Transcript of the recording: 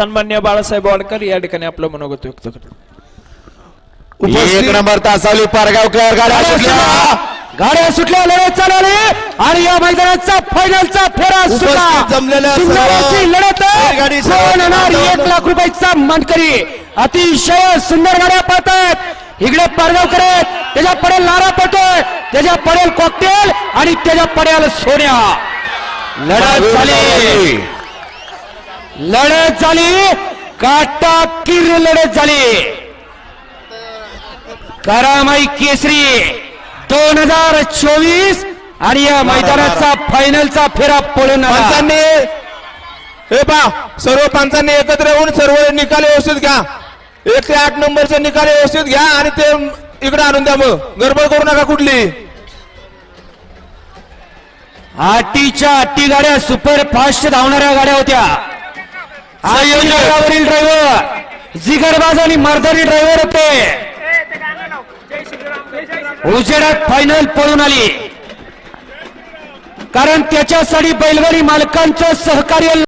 सन्मान्य बाळासाहेब वाडकर या ठिकाणी आपलं मनोगत व्यक्त करतो. एक नंबर तासावली पारगावकर गाड्या सुटल्या. गाड्या सुटल्या लढत चालवली आणि या मैदानाचा फायनलचा फेरा जमलेल्या लढत एक लाख रुपयाचा मानकरी. अतिशय सुंदर गाड्या पाहतात इकडे पारगावकर आहेत. त्याच्या पडेल नारा पडतोय त्याच्या पडेल कॉकटेल आणि त्याच्या पडेल सोन्या. लढत झाली. लढत झाली. काटा किर लढत झाली. करामाई केसरी दोन हजार चोवीस आणि या मैदानाचा फायनलचा फेरा पळून. पंचांनी हे पा सर्व पंचांनी एकत्र येऊन सर्व निकाल व्यवस्थित घ्या. एक ते आठ नंबरचे निकाल व्यवस्थित घ्या आणि ते इकडे आणून द्या मग. गडबड करू नका कुठली. आटीच्या आटी गाड्या सुपर फास्ट धावणाऱ्या गाड्या होत्या. आयोजनावरील ड्रायव्हर जिगरबाज आणि मर्दारी ड्रायव्हर होते. उजेडात फायनल पळून आली. कारण त्याच्यासाठी बैलगाडी मालकांचं सहकार्य